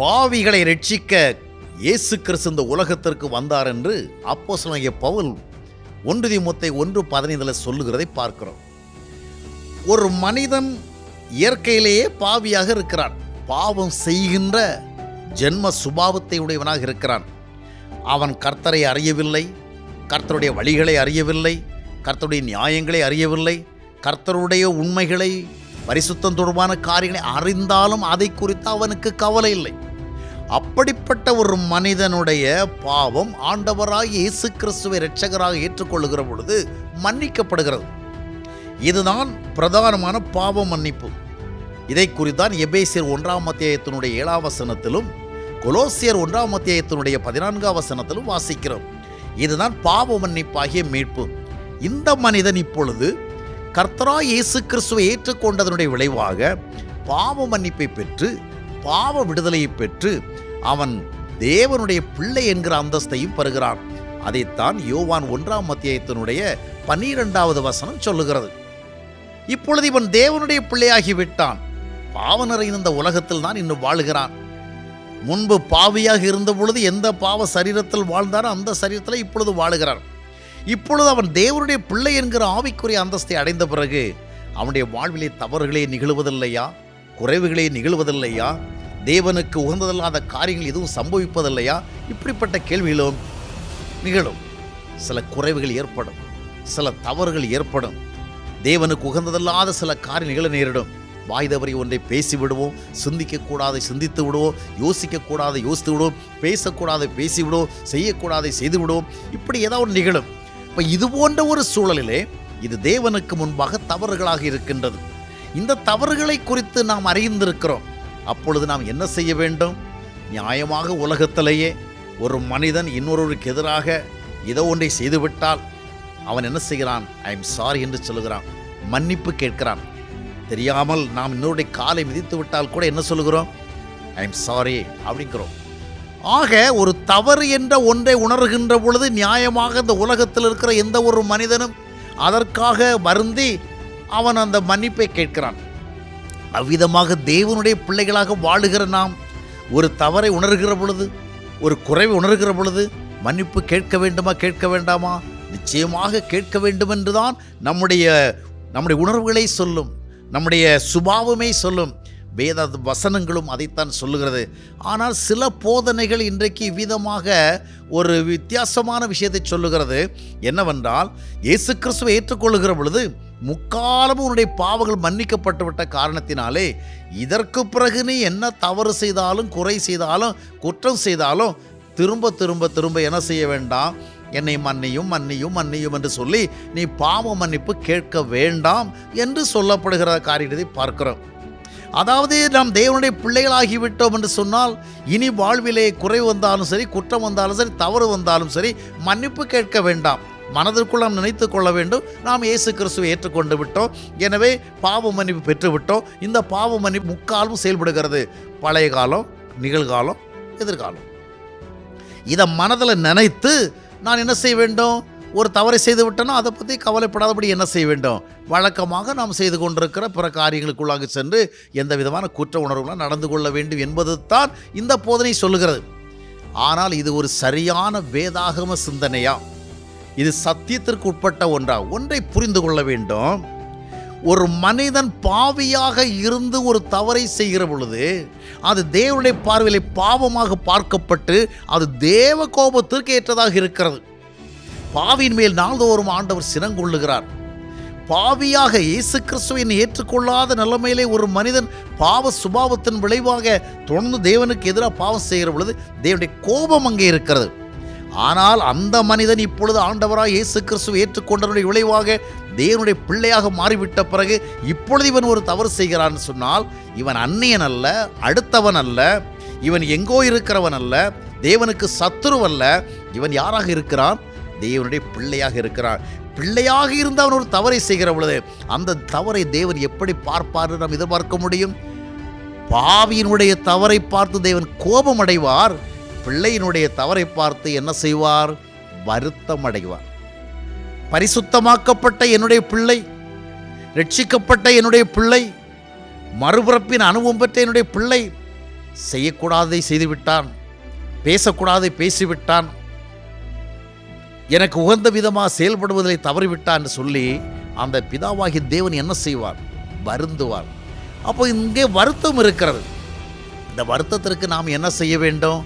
பாவிகளை ரட்சிக்க இயேசு கிறிஸ்து இந்த உலகத்திற்கு வந்தார் என்று அப்போஸ்தலனாகிய பவுல் ஒன்று திமுத்தை ஒன்று பதினைந்தில் சொல்லுகிறதை பார்க்கிறோம். ஒரு மனிதன் இயற்கையிலேயே பாவியாக இருக்கிறான். பாவம் செய்கின்ற ஜென்ம சுபாவத்தை உடையவனாக இருக்கிறான். அவன் கர்த்தரை அறியவில்லை கர்த்தருடைய வழிகளை அறியவில்லை கர்த்தருடைய நியாயங்களை அறியவில்லை கர்த்தருடைய உண்மைகளை பரிசுத்தம் தொடர்பான காரியங்களை அறிந்தாலும் அதை குறித்து அவனுக்கு கவலை இல்லை. அப்படிப்பட்ட ஒரு மனிதனுடைய பாவம் ஆண்டவராக இயேசு கிறிஸ்துவை இரட்சகராக ஏற்றுக்கொள்ளுகிற பொழுது மன்னிக்கப்படுகிறது. இதுதான் பிரதானமான பாவ மன்னிப்பு. இதை குறித்தான் எபேசியர் ஒன்றாம் அத்தியாயத்தினுடைய ஏழாம் வசனத்திலும் கொலோசியர் ஒன்றாம் அத்தியாயத்தினுடைய பதினான்காம் வசனத்திலும் வாசிக்கிறோம். இதுதான் பாவ மன்னிப்பாகிய மீட்பு. இந்த மனிதன் இப்பொழுது கர்த்தரா இயேசு கிறிஸ்துவை ஏற்றுக்கொண்டதனுடைய விளைவாக பாவ மன்னிப்பை பெற்று பாவ விடுதலையை பெற்று அவன் தேவனுடைய பிள்ளை என்கிற அந்தஸ்தையும் பெறுகிறான். அதைத்தான் யோவான் ஒன்றாம் அத்தியாயத்தினுடைய பன்னிரெண்டாவது வசனம் சொல்லுகிறது. இப்பொழுது இவன் தேவனுடைய பிள்ளையாகி விட்டான். பாவனரை நிறைந்த உலகத்தில் தான் இன்னும் வாழுகிறான். முன்பு பாவியாக இருந்த பொழுது எந்த பாவ சரீரத்தில் வாழ்ந்தாரோ அந்த சரீரத்தில் இப்பொழுது வாழுகிறான். இப்பொழுது அவன் தேவனுடைய பிள்ளை என்கிற ஆவிக்குரிய அந்தஸ்தை அடைந்த பிறகு அவனுடைய வாழ்விலே தவறுகளே நிகழ்வதில்லையா? குறைவுகளே நிகழ்வதில்லையா? தேவனுக்கு உகந்ததல்லாத காரியங்கள் எதுவும் சம்பவிப்பதில்லையா? இப்படிப்பட்ட கேள்விகளும் நிகழும். சில குறைவுகள் ஏற்படும். சில தவறுகள் ஏற்படும். தேவனுக்கு உகந்ததல்லாத சில காரிய நிகழ நேரிடும். வாய் தவறி ஒன்றை பேசி விடுவோம் சிந்திக்கக்கூடாதை சிந்தித்து விடுவோம். யோசிக்கக்கூடாதை யோசித்து விடுவோம். பேசக்கூடாதை பேசி விடுவோம் செய்யக்கூடாதை செய்து விடுவோம் இப்படி ஏதாவது ஒன்று நிகழும். இப்போ இது போன்ற ஒரு சூழலிலே இது தேவனுக்கு முன்பாக தவறுகளாக இருக்கின்றது. இந்த தவறுகளை குறித்து நாம் அறிந்திருக்கிறோம். அப்பொழுது நாம் என்ன செய்ய வேண்டும்? நியாயமாக உலகத்திலேயே ஒரு மனிதன் இன்னொருவருக்கு எதிராக ஏதோ ஒன்றை செய்துவிட்டால் அவன் என்ன செய்கிறான்? ஐ எம் சாரி என்று சொல்லுகிறான். மன்னிப்பு கேட்கிறான். தெரியாமல் நாம் இன்னொருடைய காலை மிதித்து விட்டால் கூட என்ன சொல்லுகிறோம்? ஐ எம் சாரி அப்படிங்கிறோம். ஆக ஒரு தவறு என்ற ஒன்றை உணர்கின்ற பொழுது நியாயமாக இந்த உலகத்தில் இருக்கிற எந்த ஒரு மனிதனும் அதற்காக வருந்தி அவன் அந்த மன்னிப்பை கேட்கிறான். அவ்விதமாக தேவனுடைய பிள்ளைகளாக வாழுகிற நாம் ஒரு தவறை உணர்கிற பொழுது ஒரு குறைவை உணர்கிற பொழுது மன்னிப்பு கேட்க வேண்டுமா கேட்க வேண்டாமா? நிச்சயமாக கேட்க வேண்டும் என்றுதான் நம்முடைய நம்முடைய உணர்வுகளை சொல்லும் நம்முடைய சுபாவமே சொல்லும். வேத வசனங்களும் அதைத்தான் சொல்லுகிறது. ஆனால் சில போதனைகள் இன்றைக்கு விதமாக ஒரு வித்தியாசமான விஷயத்தை சொல்லுகிறது. என்னவென்றால் இயேசு கிறிஸ்துவை ஏற்றுக்கொள்ளுகிற பொழுது முக்காலமும் உன்னுடைய பாவங்கள் மன்னிக்கப்பட்டுவிட்ட காரணத்தினாலே இதற்கு பிறகு நீ என்ன தவறு செய்தாலும் குறை செய்தாலும் குற்றம் செய்தாலும் திரும்ப திரும்ப திரும்ப என்ன செய்ய வேண்டாம்? என்னை மன்னியும் மன்னியும் மன்னியும் என்று சொல்லி நீ பாவ மன்னிப்பு கேட்க வேண்டாம் என்று சொல்லப்படுகிற காரியத்தை பார்க்கிறோம். அதாவது நாம் தேவனுடைய பிள்ளைகளாகிவிட்டோம் என்று சொன்னால் இனி வாழ்விலே குறை வந்தாலும் சரி குற்றம் வந்தாலும் சரி தவறு வந்தாலும் சரி மன்னிப்பு கேட்க வேண்டாம். மனதிற்குள் நாம் நினைத்து கொள்ள வேண்டும். நாம் இயேசு கிறிஸ்துவை ஏற்றுக்கொண்டு விட்டோம். எனவே பாவ மன்னிப்பு பெற்று விட்டோம் இந்த பாவ மன்னிப்பு முக்காலும் செயல்படுகிறது. பழைய காலம் நிகழ்காலம் எதிர்காலம். இதை மனதில் நினைத்து நான் என்ன செய்ய வேண்டும்? ஒரு தவறை செய்து விட்டனோ அதை பற்றி கவலைப்படாதபடி என்ன செய்ய வேண்டும்? வழக்கமாக நாம் செய்து கொண்டிருக்கிற பிற காரியங்களுக்குள்ளாக சென்று எந்த விதமான குற்ற உணர்வுகளும் நடந்து கொள்ள வேண்டும் என்பது தான் இந்த போதனை சொல்லுகிறது. ஆனால் இது ஒரு சரியான வேதாகம சிந்தனையா? இது சத்தியத்திற்கு உட்பட்ட ஒன்றா? ஒன்றை புரிந்து கொள்ள வேண்டும். ஒரு மனிதன் பாவியாக இருந்து ஒரு தவறை செய்கிற பொழுது அது தேவனுடைய பார்வையில் பாவமாக பார்க்கப்பட்டு அது தேவ கோபத்திற்கு ஏற்றதாக இருக்கிறது. பாவியின் மேல் நாள்தோறும் ஆண்டவர் சினங்கொள்ளுகிறார். பாவியாக இயேசு கிறிஸ்துவின் ஏற்றுக்கொள்ளாத நிலைமையிலே ஒரு மனிதன் பாவ சுபாவத்தின் விளைவாக தொடர்ந்து தேவனுக்கு எதிராக பாவம் செய்கிற பொழுது தேவனுடைய கோபம் அங்கே இருக்கிறது. ஆனால் அந்த மனிதன் இப்பொழுது ஆண்டவராக இயேசு கிறிஸ்துவை ஏற்றுக்கொண்டனுடைய விளைவாக தேவனுடைய பிள்ளையாக மாறிவிட்ட பிறகு இப்பொழுது இவன் ஒரு தவறு செய்கிறான்னு சொன்னால் இவன் அந்நியன் அல்ல அடுத்தவன் அல்ல இவன் எங்கோ இருக்கிறவன் அல்ல தேவனுக்கு சத்துருவல்ல இவன் யாராக இருக்கிறான்? தேவனுடைய பிள்ளையாக இருக்கிறான். பிள்ளையாக இருந்து அவன் ஒரு தவறை செய்கிற பொழுது அந்த தவறை தேவன் எப்படி பார்ப்பார் நாம் எதிர்பார்க்க முடியும்? பாவியினுடைய தவறை பார்த்து தேவன் கோபம் அடைவார் பிள்ளையினுடைய தவறை பார்த்து என்ன செய்வார்? வருத்தம் அடைவார் பரிசுத்தமாக்கப்பட்ட என்னுடைய பிள்ளை ரட்சிக்கப்பட்ட என்னுடைய பிள்ளை மறுபிறப்பின் அனுபவம் பெற்ற என்னுடைய பிள்ளை செய்யக்கூடாததை செய்துவிட்டான் பேசக்கூடாதை பேசிவிட்டான் எனக்கு உகந்த விதமாக செயல்படுவதை தவறிவிட்டான் சொல்லி அந்த பிதாவாகிய தேவன் என்ன செய்வார்? வருந்துவார். அப்போ இங்கே வருத்தம் இருக்கிறது. இந்த வருத்தத்திற்கு நாம் என்ன செய்ய வேண்டும்?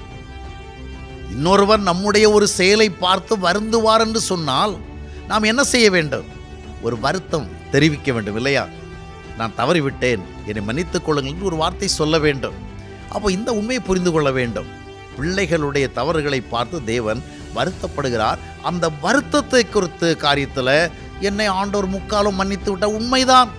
இன்னொருவர் நம்முடைய ஒரு செயலை பார்த்து வருந்துவார் என்று சொன்னால் நாம் என்ன செய்ய வேண்டும்? ஒரு வருத்தம் தெரிவிக்க வேண்டும் இல்லையா? நான் தவறிவிட்டேன். என்னை மன்னித்துக் கொள்ளுங்கள் என்று ஒரு வார்த்தை சொல்ல வேண்டும். அப்போ இந்த உண்மையை புரிந்து கொள்ள வேண்டும். பிள்ளைகளுடைய தவறுகளை பார்த்து தேவன் வருத்தப்படுகிறார். அந்த வருத்தத்தை குறித்து காரியத்தில் என்னை ஆண்டோர் முக்காலும் மன்னித்து விட்ட உண்மைதான்.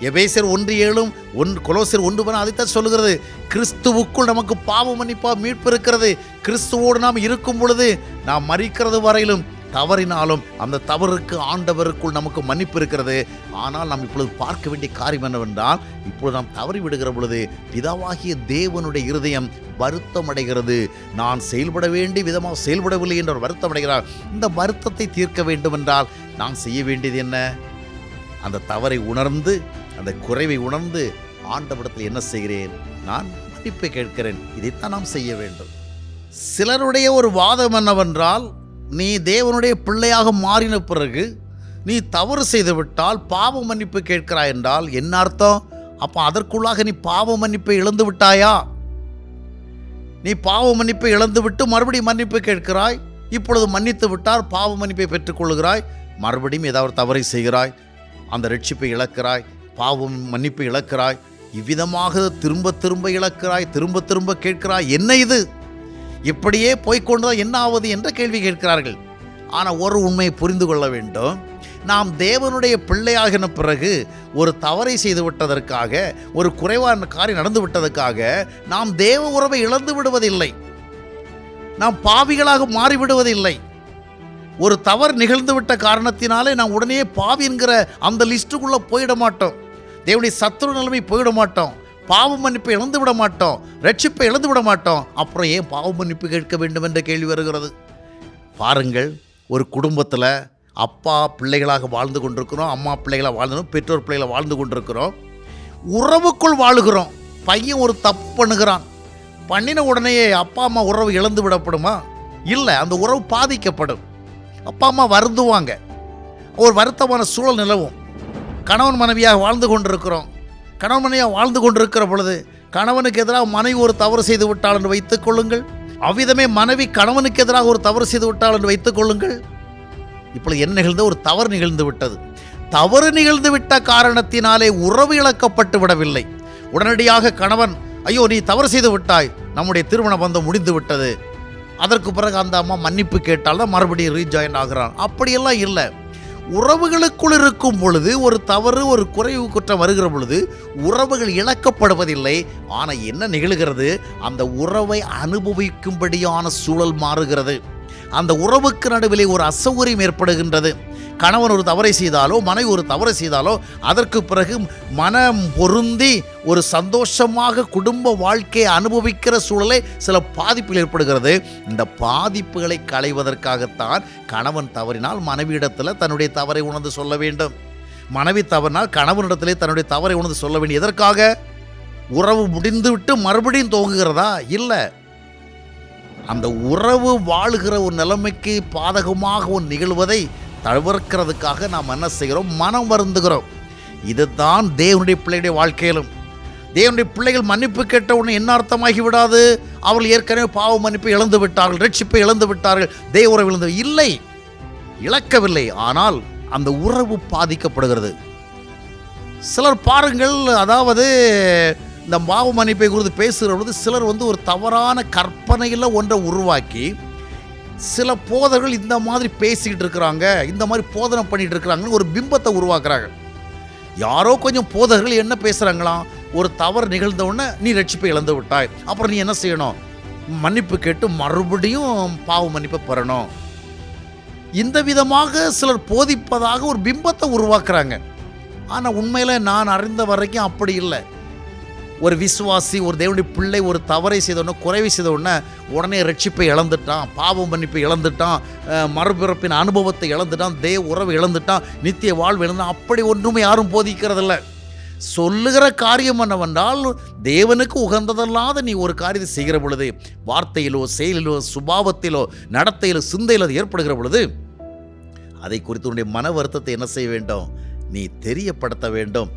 எபேசர் ஒன்று ஏழும் ஒன் கொலோசர் ஒன்று பணம் அதைத்தான் சொல்லுகிறது. கிறிஸ்துவுக்குள் நமக்கு பாவ மன்னிப்பாக மீட்பு இருக்கிறது. கிறிஸ்துவோடு நாம் இருக்கும் பொழுது நாம் மறிக்கிறது வரையிலும் தவறினாலும் அந்த தவறுக்கு ஆண்டவருக்குள் நமக்கு மன்னிப்பு இருக்கிறது. ஆனால் நாம் இப்பொழுது பார்க்க வேண்டிய காரியம் என்னவென்றால் இப்பொழுது நாம் தவறி விடுகிற பொழுது பிதாவாகிய தேவனுடைய இருதயம் வருத்தம் அடைகிறது. நான் செயல்பட வேண்டிய விதமாக செயல்படவில்லை என்ற வருத்தம் அடைகிறார். இந்த வருத்தத்தை தீர்க்க வேண்டும் என்றால் நான் செய்ய வேண்டியது என்ன? அந்த தவறை உணர்ந்து அந்த குறைவை உணர்ந்து ஆண்டவரிடத்தில் என்ன செய்கிறேன்? நான் மன்னிப்பை கேட்கிறேன். இதைத்தான் நாம் செய்ய வேண்டும். சிலருடைய ஒரு வாதம் என்னவென்றால் நீ தேவனுடைய பிள்ளையாக மாறின பிறகு நீ தவறு செய்துவிட்டால் பாவ மன்னிப்பு கேட்கிறாய் என்றால் என்ன அர்த்தம்? அப்போ அதற்குள்ளாக நீ பாவ மன்னிப்பை இழந்து விட்டாயா? நீ பாவ மன்னிப்பை இழந்து விட்டு மறுபடியும் மன்னிப்பு கேட்கிறாய். இப்பொழுது மன்னித்து விட்டால் பாவ மன்னிப்பை பெற்றுக்கொள்கிறாய் மறுபடியும் ஏதாவது தவறை செய்கிறாய். அந்த ரட்சிப்பை இழக்கிறாய். பாவம் மன்னிப்பு இழக்கிறாய். இவ்விதமாக திரும்ப திரும்ப இழக்கிறாய் திரும்ப திரும்ப கேட்கிறாய். என்ன இது? இப்படியே போய்க்கொண்டுதான் என்ன ஆவது என்ற கேள்வி கேட்கிறார்கள். ஆனால் ஒரு உண்மையை புரிந்து கொள்ள வேண்டும். நாம் தேவனுடைய பிள்ளையாகின பிறகு ஒரு தவறை செய்து விட்டதற்காக ஒரு குறைவான காரியம் நடந்து விட்டதற்காக நாம் தேவ உறவை இழந்து விடுவதில்லை. நாம் பாவிகளாக மாறிவிடுவதில்லை. ஒரு தவறு நிகழ்ந்துவிட்ட காரணத்தினாலே நாம் உடனே பாவி என்கிற அந்த லிஸ்ட்டுக்குள்ளே போயிட மாட்டோம். தேவனுடைய சத்துரு நிலைமை போயிட மாட்டோம். பாவ மன்னிப்பை இழந்து விட மாட்டோம். ரட்சிப்பை இழந்து விட மாட்டோம். அப்புறம் ஏன் பாவ மன்னிப்பு கேட்க வேண்டும் என்ற கேள்வி வருகிறது? பாருங்கள் ஒரு குடும்பத்தில் அப்பா பிள்ளைகளாக வாழ்ந்து கொண்டிருக்கிறோம் அம்மா பிள்ளைகளாக வாழ்ந்து பெற்றோர் பிள்ளைகளை வாழ்ந்து கொண்டிருக்கிறோம். உறவுக்குள் வாழுகிறோம். பையன் ஒரு தப்பு பண்ணுகிறான். பண்ணின உடனேயே அப்பா அம்மா உறவு இழந்து விடப்படுமா? இல்லை அந்த உறவு பாதிக்கப்படும். அப்பா அம்மா வருந்துவாங்க. ஒரு வருத்தமான சூழல் நிலவும். கணவன் மனைவியாக வாழ்ந்து கொண்டிருக்கிறோம். கணவன் மனைவியாக வாழ்ந்து கொண்டிருக்கிற பொழுது கணவனுக்கு எதிராக மனைவி ஒரு தவறு செய்து விட்டாள் என்று வைத்துக் கொள்ளுங்கள். அவ்விதமே மனைவி கணவனுக்கு எதிராக ஒரு தவறு செய்து விட்டாள் என்று வைத்துக் கொள்ளுங்கள். இப்பொழுது என்ன நிகழ்ந்த? ஒரு தவறு நிகழ்ந்து விட்டது. தவறு நிகழ்ந்து விட்ட காரணத்தினாலே உறவு இழக்கப்பட்டு விடவில்லை. உடனடியாக கணவன் ஐயோ நீ தவறு செய்து விட்டாய். நம்முடைய திருமண பந்தம் முடிந்து விட்டது. அதற்கு பிறகு அந்த அம்மா மன்னிப்பு கேட்டால் தான் மறுபடியும் ரீஜாயின் ஆகிறான். அப்படியெல்லாம் இல்லை. உறவுகளுக்குள் இருக்கும் பொழுது ஒரு தவறு ஒரு குறைவு குற்றம் வருகிற பொழுது உறவுகள் இழக்கப்படுவதில்லை. ஆனால் என்ன நிகழ்கிறது? அந்த உறவை அனுபவிக்கும்படியான சூழல் மாறுகிறது. அந்த உறவுக்கு நடுவிலே ஒரு அசௌகரியம் ஏற்படுகின்றது. கணவன் ஒரு தவறை செய்தாலோ மனைவி ஒரு தவறை செய்தாலோ அதற்கு பிறகு மனம் பொருந்தி ஒரு சந்தோஷமாக குடும்ப வாழ்க்கையை அனுபவிக்கிற சூழலே சில பாதிப்புகள் ஏற்படுகிறது. இந்த பாதிப்புகளை களைவதற்காகத்தான் கணவன் தவறினால் மனைவியிடத்தில் தன்னுடைய தவறை உணர்ந்து சொல்ல வேண்டும். மனைவி தவறினால் கணவனிடத்திலே தன்னுடைய தவறை உணர்ந்து சொல்ல வேண்டும் எதற்காக? உறவு முடிந்துவிட்டு மறுபடியும் துவங்குகிறதா? இல்லை. அந்த உறவு வாழுகிற ஒரு நிலைமைக்கு பாதகமாக ஒரு நிகழ்வதை தவிர்க்கிறதுக்காக நாம் என்ன செய்கிறோம்? மனம் வருந்துகிறோம். இதுதான் தேவனுடைய பிள்ளையுடைய வாழ்க்கையிலும். தேவனுடைய பிள்ளைகள் மன்னிப்பு கேட்ட உடனே என்ன அர்த்தமாகி விடாது? அவர்கள் ஏற்கனவே பாவ மன்னிப்பை இழந்து விட்டார்கள் ரட்சிப்பை இழந்து விட்டார்கள். தேவ உறவு இழந்து இல்லை. இழக்கவில்லை. ஆனால் அந்த உறவு பாதிக்கப்படுகிறது. சிலர் பாருங்கள் அதாவது இந்த பாவ மன்னிப்பை குறித்து பேசுகிற பொழுது சிலர் வந்து ஒரு தவறான கற்பனையில் ஒன்றை உருவாக்கி சில போதர்கள் இந்த மாதிரி பேசிக்கிட்டு இருக்கிறாங்க இந்த மாதிரி போதனை பண்ணிட்டு இருக்கிறாங்கன்னு ஒரு பிம்பத்தை உருவாக்குறாங்க. யாரோ கொஞ்சம் போதர்கள் என்ன பேசுகிறாங்களாம் ஒரு தவறு நிகழ்ந்தவுடனே நீ ரட்சிப்பை இழந்து விட்டாய். அப்புறம் நீ என்ன செய்யணும்? மன்னிப்பு கேட்டு மறுபடியும் பாவ மன்னிப்பை பெறணும். இந்த விதமாக சிலர் போதிப்பதாக ஒரு பிம்பத்தை உருவாக்குறாங்க. ஆனால் உண்மையில் நான் அறிந்த வரைக்கும் அப்படி இல்லை. ஒரு விசுவாசி ஒரு தேவனுடைய பிள்ளை ஒரு தவறை செய்த உடனே குறைவை செய்த உடனே உடனே ரட்சிப்பை இழந்துட்டான் பாவம் மன்னிப்பை இழந்துட்டான் மறுபிறப்பின் அனுபவத்தை இழந்துட்டான் தேவ உறவு இழந்துட்டான் நித்திய வாழ்வு இழந்தான் அப்படி ஒன்றுமே யாரும் போதிக்கிறதில்ல. சொல்லுகிற காரியம் என்னவென்றால் தேவனுக்கு உகந்ததல்லாத நீ ஒரு காரியத்தை செய்கிற பொழுது வார்த்தையிலோ செயலிலோ சுபாவத்திலோ நடத்தையிலோ சிந்தையிலோ அது ஏற்படுகிற பொழுது அதை குறித்து உன்னுடைய மன வருத்தத்தை என்ன செய்ய வேண்டும்? நீ தெரியப்படுத்த வேண்டும்.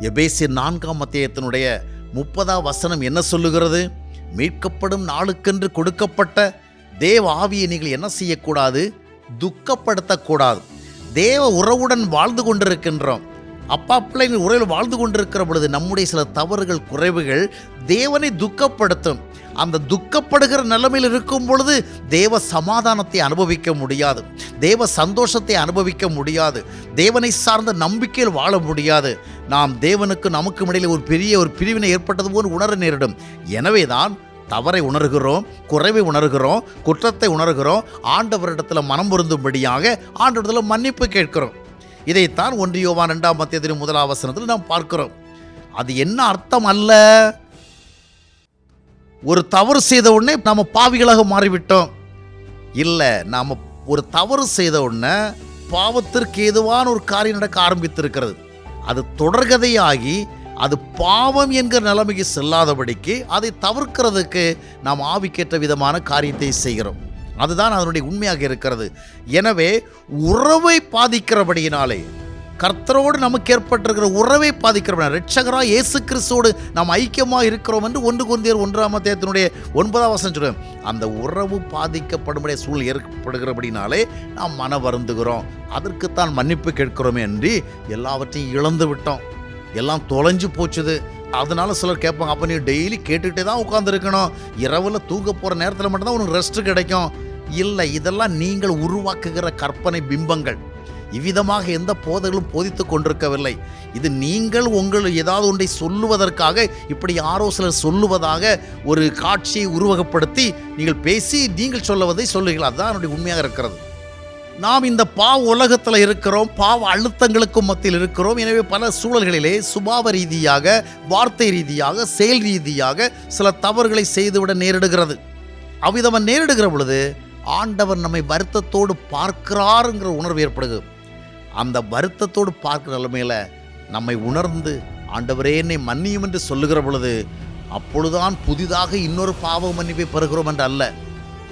எபேசிய நான்காம் மத்தியத்தினுடைய முப்பதாம் வசனம் என்ன சொல்லுகிறது? மீட்கப்படும் நாளுக்கென்று கொடுக்கப்பட்ட தேவ ஆவியை நீங்கள் என்ன செய்யக்கூடாது? துக்கப்படுத்தக்கூடாது. தேவ உறவுடன் வாழ்ந்து கொண்டிருக்கின்றோம். அப்பா பிள்ளைங்க உறவில் வாழ்ந்து கொண்டிருக்கிற பொழுது நம்முடைய சில தவறுகள் குறைவுகள் தேவனை துக்கப்படுத்தும். அந்த துக்கப்படுகிற நிலைமையில் இருக்கும் பொழுது தேவ சமாதானத்தை அனுபவிக்க முடியாது. தேவ சந்தோஷத்தை அனுபவிக்க முடியாது. தேவனை சார்ந்த நம்பிக்கையில் வாழ முடியாது. நாம் தேவனுக்கு நமக்கும் இடையில ஒரு பெரிய ஒரு பிரிவினை ஏற்பட்டது போல் உணர நேரிடும். எனவே தான் தவறை உணர்கிறோம் குறைவை உணர்கிறோம் குற்றத்தை உணர்கிறோம். ஆண்டவரிடத்தில் மனம் பொருந்தும்படியாக ஆண்டவரிடத்தில் மன்னிப்பு கேட்கிறோம். இதைத்தான் ஒன்றியோவான் இரண்டாம் மத்தியத்தின் முதல் அவசரத்தில் நாம் பார்க்கிறோம். அது என்ன அர்த்தம் அல்ல? ஒரு தவறு செய்த உடனே நாம் பாவிகளாக மாறிவிட்டோம். இல்லை நாம் ஒரு தவறு செய்த உடனே பாவத்திற்கு ஏதுவான ஒரு காரியம் நடக்க ஆரம்பித்திருக்கிறது. அது தொடர்கதையாகி அது பாவம் என்கிற நிலைமைக்கு செல்லாதபடிக்கு அதை தவிர்க்கிறதுக்கு நாம் ஆவிக்கேற்ற விதமான காரியத்தை செய்கிறோம். அதுதான் அதனுடைய உண்மையாக இருக்கிறது. எனவே உறவை பாதிக்கிறபடியினாலே கர்த்தரோடு நமக்கு ஏற்பட்டிருக்கிற உறவை பாதிக்கிறவன் ரட்சகராக இயேசு கிறிஸ்துவோடு நாம் ஐக்கியமாக இருக்கிறோம் என்று ஒன்று குந்தியர் ஒன்றாம் தேத்தினுடைய ஒன்பதாம் வசனம் சொல்லுவேன் அந்த உறவு பாதிக்கப்படும்படிய சூழல் ஏற்படுகிறபடினாலே நாம் மன வருந்துகிறோம். அதற்குத்தான் மன்னிப்பு கேட்கிறோமே அன்றி எல்லாவற்றையும் இழந்து விட்டோம். எல்லாம் தொலைஞ்சு போச்சுது. அதனால சிலர் கேட்பாங்க அப்போ நீ டெய்லி கேட்டுக்கிட்டே தான் உட்காந்துருக்கணும் இரவில் தூங்க போகிற நேரத்தில் மட்டும்தான் உனக்கு ரெஸ்ட் கிடைக்கும். இல்லை இதெல்லாம் நீங்கள் உருவாக்குகிற கற்பனை பிம்பங்கள். இவ்விதமாக எந்த போதைகளும் போதித்து கொண்டிருக்கவில்லை. இது நீங்கள் உங்கள் ஏதாவது ஒன்றை சொல்லுவதற்காக இப்படி யாரோ சிலர் சொல்லுவதாக ஒரு காட்சியை உருவகப்படுத்தி நீங்கள் பேசி நீங்கள் சொல்லுவதை சொல்லுங்கள் அதுதான் என்னுடைய உண்மையாக இருக்கிறது. நாம் இந்த பாவ உலகத்தில் இருக்கிறோம் பாவ அழுத்தங்களுக்கும் மத்தியில் இருக்கிறோம். எனவே பல சூழல்களிலே சுபாவ ரீதியாக வார்த்தை ரீதியாக செயல் ரீதியாக சில தவறுகளை செய்துவிட நேரிடுகிறது. அவ்விதமாக நேரிடுகிற பொழுது ஆண்டவர் நம்மை வருத்தத்தோடு பார்க்கிறாருங்கிற உணர்வு ஏற்படுகிறது. அந்த வருத்தத்தோடு பார்க்குற நிலைமையில் நம்மை உணர்ந்து ஆண்டவரே என்னை மன்னியும் என்று சொல்லுகிற பொழுது அப்பொழுதுதான் புதிதாக இன்னொரு பாவ மன்னிப்பை பெறுகிறோம் என்று அல்ல.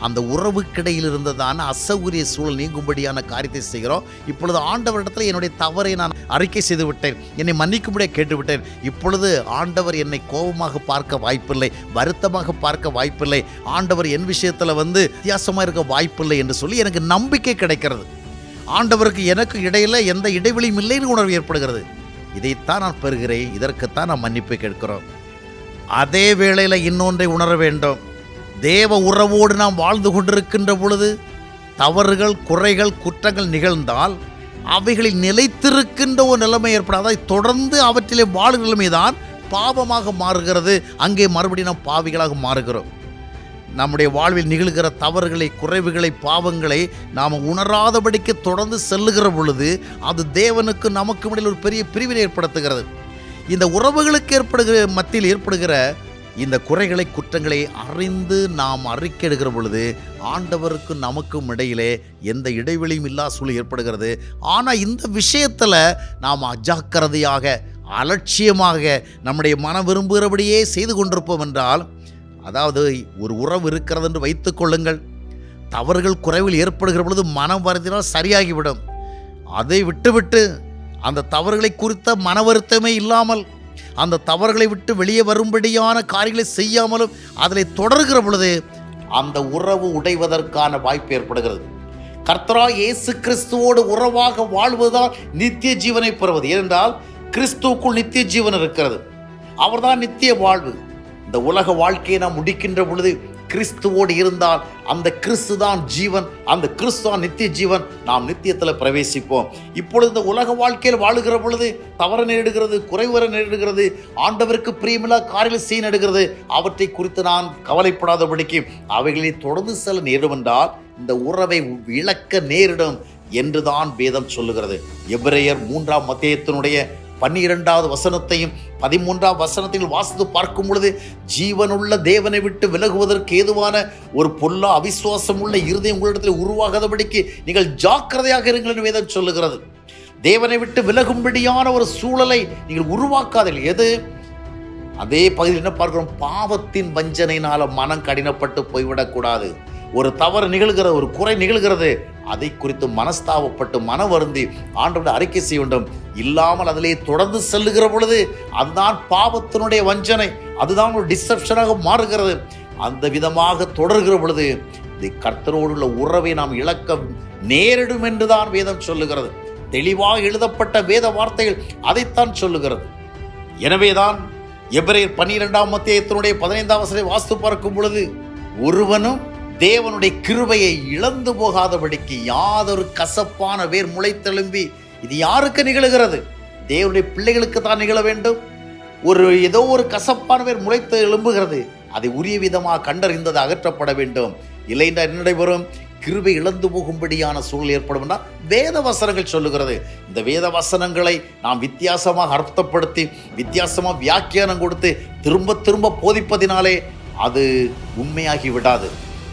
அந்த உறவுக்கிடையில் இருந்ததான அசௌகரிய சூழல் நீங்கும்படியான காரியத்தை செய்கிறோம். இப்பொழுது ஆண்டவரிடத்தில் என்னுடைய தவறை நான் அறிக்கை செய்து விட்டேன் என்னை மன்னிக்கும்படியே கேட்டுவிட்டேன். இப்பொழுது ஆண்டவர் என்னை கோபமாக பார்க்க வாய்ப்பில்லை வருத்தமாக பார்க்க வாய்ப்பில்லை. ஆண்டவர் என் விஷயத்தில் வந்து வித்தியாசமாக இருக்க வாய்ப்பில்லை என்று சொல்லி எனக்கு நம்பிக்கை கிடைக்கிறது. ஆண்டவருக்கு எனக்கு இடையில எந்த இடைவெளியும் இல்லைன்னு உணர்வு ஏற்படுகிறது. இதைத்தான் நான் பெறுகிறேன். இதற்குத்தான் நான் மன்னிப்பு கேட்கிறோம். அதே வேளையில் இன்னொன்றை உணர வேண்டும். தேவ உறவோடு நாம் வாழ்ந்து கொண்டிருக்கின்ற பொழுது தவறுகள் குறைகள் குற்றங்கள் நிகழ்ந்தால் அவைகளில் நிலைத்திருக்கின்ற ஒரு நிலைமை ஏற்படாது. அதை தொடர்ந்து அவற்றிலே வாழ்கிற நிலைமைதான் பாவமாக மாறுகிறது. அங்கே மறுபடியும் நாம் பாவிகளாக மாறுகிறோம். நம்முடைய வாழ்வில் நிகழ்கிற தவறுகளை குறைவுகளை பாவங்களை நாம் உணராதபடிக்கு தொடர்ந்து செல்லுகிற பொழுது அது தேவனுக்கு நமக்கு இடையில் ஒரு பெரிய பிரிவினை ஏற்படுத்துகிறது. இந்த உறவுகளுக்கு ஏற்படுகிற மத்தியில் ஏற்படுகிற இந்த குறைகளை குற்றங்களை அறிந்து நாம் அறிக்கெடுகிற பொழுது ஆண்டவருக்கு நமக்கும் இடையிலே எந்த இடைவெளியும் இல்லா சூழல் ஏற்படுகிறது. ஆனால் இந்த விஷயத்தில் நாம் அஜாக்கிரதையாக அலட்சியமாக நம்முடைய மனம் விரும்புகிறபடியே செய்து கொண்டிருப்போம் என்றால் அதாவது ஒரு உறவு இருக்கிறது என்று வைத்துக் கொள்ளுங்கள். தவறுகள் குறைவில் ஏற்படுகிற பொழுது மனம் வருத்தினால் சரியாகிவிடும். அதை விட்டுவிட்டு அந்த தவறுகளை குறித்த மன வருத்தமே இல்லாமல் அந்த தவறுகளை விட்டு வெளியே வரும்படியான காரியங்களை செய்யாமலும் அதில் தொடர்கிற பொழுது அந்த உறவு உடைவதற்கான வாய்ப்பு ஏற்படுகிறது. கர்த்தரா இயேசு கிறிஸ்துவோடு உறவாக வாழ்வதுதான் நித்திய ஜீவனை பெறுவது. ஏனென்றால் கிறிஸ்துவுக்குள் நித்திய ஜீவன் இருக்கிறது. அவர்தான் நித்திய வாழ்வு. இந்த உலக வாழ்க்கையை நாம் முடிக்கின்ற பொழுது கிறிஸ்துவோடு இருந்தால் அந்த கிறிஸ்து தான் ஜீவன் அந்த கிறிஸ்து தான் நித்திய ஜீவன். நாம் நித்தியத்தில் பிரவேசிப்போம். இப்பொழுது இந்த உலக வாழ்க்கையில் வாழுகிற பொழுது தவறு நேரிடுகிறது குறைவர நேரிடுகிறது ஆண்டவருக்கு பிரியமில்லா காரில் செய்ய நடுகிறது அவற்றை குறித்து நான் கவலைப்படாதபடிக்கு அவைகளை தொடர்ந்து செல்ல நேரிடும் என்றால் இந்த உறவை இழக்க நேரிடும் என்றுதான் வேதம் சொல்லுகிறது. எபிரேயர் மூன்றாம் மத்தியத்தினுடைய பன்னிரெண்டாவது வசனத்தையும் பதிமூன்றாம் வசனத்தில் வாசித்து பார்க்கும் பொழுது ஜீவனுள்ள தேவனை விட்டு விலகுவதற்கு ஏதுவான ஒரு பொல்லா அவிசுவாசம் உள்ள இருதயம் உங்களிடத்தில் உருவாகாதபடிக்கு நீங்கள் ஜாக்கிரதையாக இருங்கள் என்று வேதம் சொல்லுகிறது. தேவனை விட்டு விலகும்படியான ஒரு சூழலை நீங்கள் உருவாக்காதீர்கள். எது? அதே பகுதியில் என்ன பார்க்கிறோம்? பாவத்தின் வஞ்சனையினால மனம் கடினப்பட்டு போய்விடக்கூடாது. ஒரு தவறு நிகழ்கிறது ஒரு குறை நிகழ்கிறது. அதை குறித்து மனஸ்தாபப்பட்டு மன வருந்தி ஆண்டோட அறிக்கை செய்ய வேண்டும் இல்லாமல் அதிலே தொடர்ந்து செல்லுகிற பொழுது அதுதான் பாவத்தினுடைய வஞ்சனை. அதுதான் ஒரு டிசப்ஷனாக மாறுகிறது. அந்த விதமாக தொடர்கிற பொழுது இந்த கர்த்தரோடு உள்ள உறவை நாம் இழக்க நேரிடும் என்றுதான் வேதம் சொல்லுகிறது. தெளிவாக எழுதப்பட்ட வேத வார்த்தைகள் அதைத்தான் சொல்லுகிறது. எனவேதான் எபிரேர் பன்னிரெண்டாம் மத்தியத்தினுடைய பதினைந்தாம் வசனை வாஸ்து பார்க்கும் பொழுது ஒருவனும் தேவனுடைய கிருபையை இழந்து போகாதபடிக்கு யாதொரு கசப்பான வேர் முளைத்தெழும்பி இது யாருக்கு நிகழுகிறது? தேவனுடைய பிள்ளைகளுக்கு தான் நிகழ வேண்டும். ஒரு ஏதோ ஒரு கசப்பான வேர் முளைத்து எழும்புகிறது அதை உரிய விதமாக கண்டறிந்தது அகற்றப்பட வேண்டும். இல்லைன்னா என்ன நடைபெறும்? கிருபை இழந்து போகும்படியான சூழல் ஏற்படும் வேத வசனங்கள் சொல்லுகிறது. இந்த வேத வசனங்களை நாம் வித்தியாசமாக அர்த்தப்படுத்தி வித்தியாசமாக வியாக்கியானம் கொடுத்து திரும்ப திரும்ப போதிப்பதினாலே அது உண்மையாகி விடாது.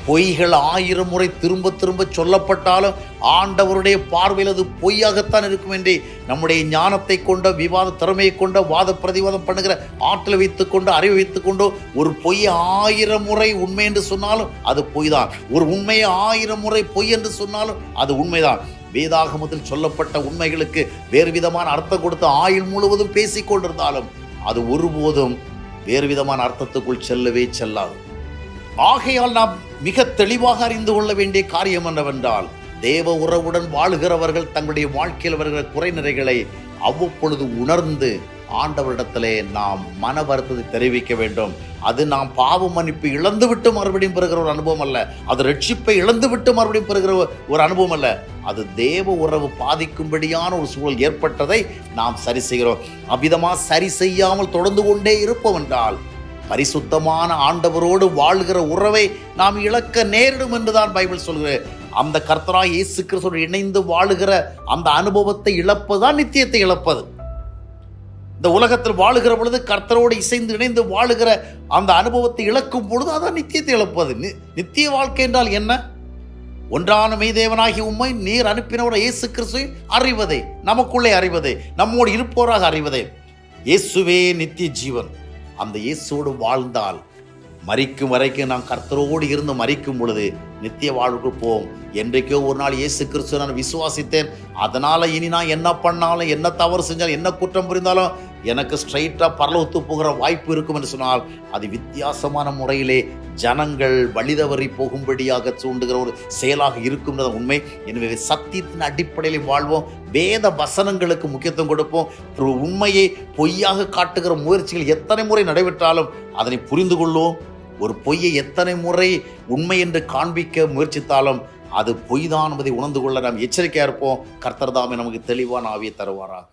பொய்கள் ஆயிரம் முறை திரும்ப திரும்ப சொல்லப்பட்டாலும் ஆண்டவருடைய பார்வையில் அது பொய்யாகத்தான் இருக்கும் என்றே நம்முடைய ஞானத்தை கொண்ட விவாத திறமையை கொண்ட வாத பிரதிவாதம் பண்ணுகிற ஆற்றலை வைத்துக்கொண்டு வைத்து கொண்டு ஒரு பொய் ஆயிரம் முறை உண்மை என்று சொன்னாலும் அது பொய் தான் ஒரு உண்மையை ஆயிரம் முறை பொய் என்று சொன்னாலும் அது உண்மைதான். வேதாகமத்தில் சொல்லப்பட்ட உண்மைகளுக்கு வேறு விதமான அர்த்தம் கொடுத்து ஆயுள் முழுவதும் பேசிக்கொண்டிருந்தாலும் அது ஒருபோதும் வேறு விதமான அர்த்தத்துக்குள் செல்லவே செல்லாது. ஆகையால் நாம் மிக தெளிவாக அறிந்து கொள்ள வேண்டிய காரியம் என்னவென்றால் தேவ உறவுடன் வாழுகிறவர்கள் தங்களுடைய வாழ்க்கையில் வருகிற குறைநிறைகளை அவ்வப்பொழுது உணர்ந்து ஆண்டவரிடத்திலே நாம் மன வருத்தத்தை தெரிவிக்க வேண்டும். அது நாம் பாவ மன்னிப்பு இழந்துவிட்டு மறுபடியும் பெறுகிற ஒரு அனுபவம் அல்ல. அது ரட்சிப்பை இழந்துவிட்டு மறுபடியும் பெறுகிற ஒரு அனுபவம் அல்ல. அது தேவ உறவு பாதிக்கும்படியான ஒரு சூழல் ஏற்பட்டதை நாம் சரி செய்கிறோம். அவ்விதமாக சரி செய்யாமல் தொடர்ந்து கொண்டே இருப்போம் என்றால் பரிசுத்தமான ஆண்டவரோடு வாழ்கிற உறவை நாம் இழக்க நேரிடும் என்றுதான் பைபிள் சொல்கிறது அந்த கர்த்தரா இயேசு கிறிஸ்துவோடு இணைந்து வாழுகிற அந்த அனுபவத்தை இழப்பதுதான் நித்தியத்தை இழப்பது. இந்த உலகத்தில் வாழுகிற பொழுது கர்த்தரோடு இசைந்து இணைந்து வாழுகிற அந்த அனுபவத்தை இழக்கும் பொழுது அதான் நித்தியத்தை இழப்பது. நி- நித்திய வாழ்க்கை என்றால் என்ன? ஒன்றான மெய்தேவனாகி உம்மை நீர் அனுப்பினவரை இயேசு கிறிஸ்துவை அறிவதே நமக்குள்ளே அறிவதே நம்மோடு இருப்போராக அறிவதே. இயேசுவே நித்திய ஜீவன். அந்த இயேசுவோடு வாழ்ந்தால் மறிக்கும் வரைக்கும் நாம் கர்த்தரோடு இருந்து மறிக்கும் பொழுது நித்திய வாழ்வுக்கு போவோம். என்றைக்கோ ஒரு நாள் இயேசு கிறிஸ்துவ நான் விசுவாசித்தேன். அதனால் இனி நான் என்ன பண்ணாலும் என்ன தவறு செஞ்சாலும் என்ன குற்றம் புரிந்தாலும் எனக்கு ஸ்ட்ரைட்டாக பரலவத்து போகிற வாய்ப்பு இருக்கும் என்று சொன்னால் அது வித்தியாசமான முறையிலே ஜனங்கள் வழிதவறி போகும்படியாக தூண்டுகிற ஒரு செயலாக இருக்கும் உண்மை. எனவே சத்தியத்தின் அடிப்படையில் வாழ்வோம். வேத வசனங்களுக்கு முக்கியத்துவம் கொடுப்போம். ஒரு உண்மையை பொய்யாக காட்டுகிற முயற்சிகள் எத்தனை முறை நடைபெற்றாலும் அதனை புரிந்து கொள்வோம். ஒரு பொய்யை எத்தனை முறை உண்மை என்று காண்பிக்க முயற்சித்தாலும் அது பொய் தான் என்பதை உணர்ந்து கொள்ள நாம் எச்சரிக்கையாக இருப்போம். கர்த்தர் தாமே நமக்கு தெளிவான ஆவியை தருவாராக.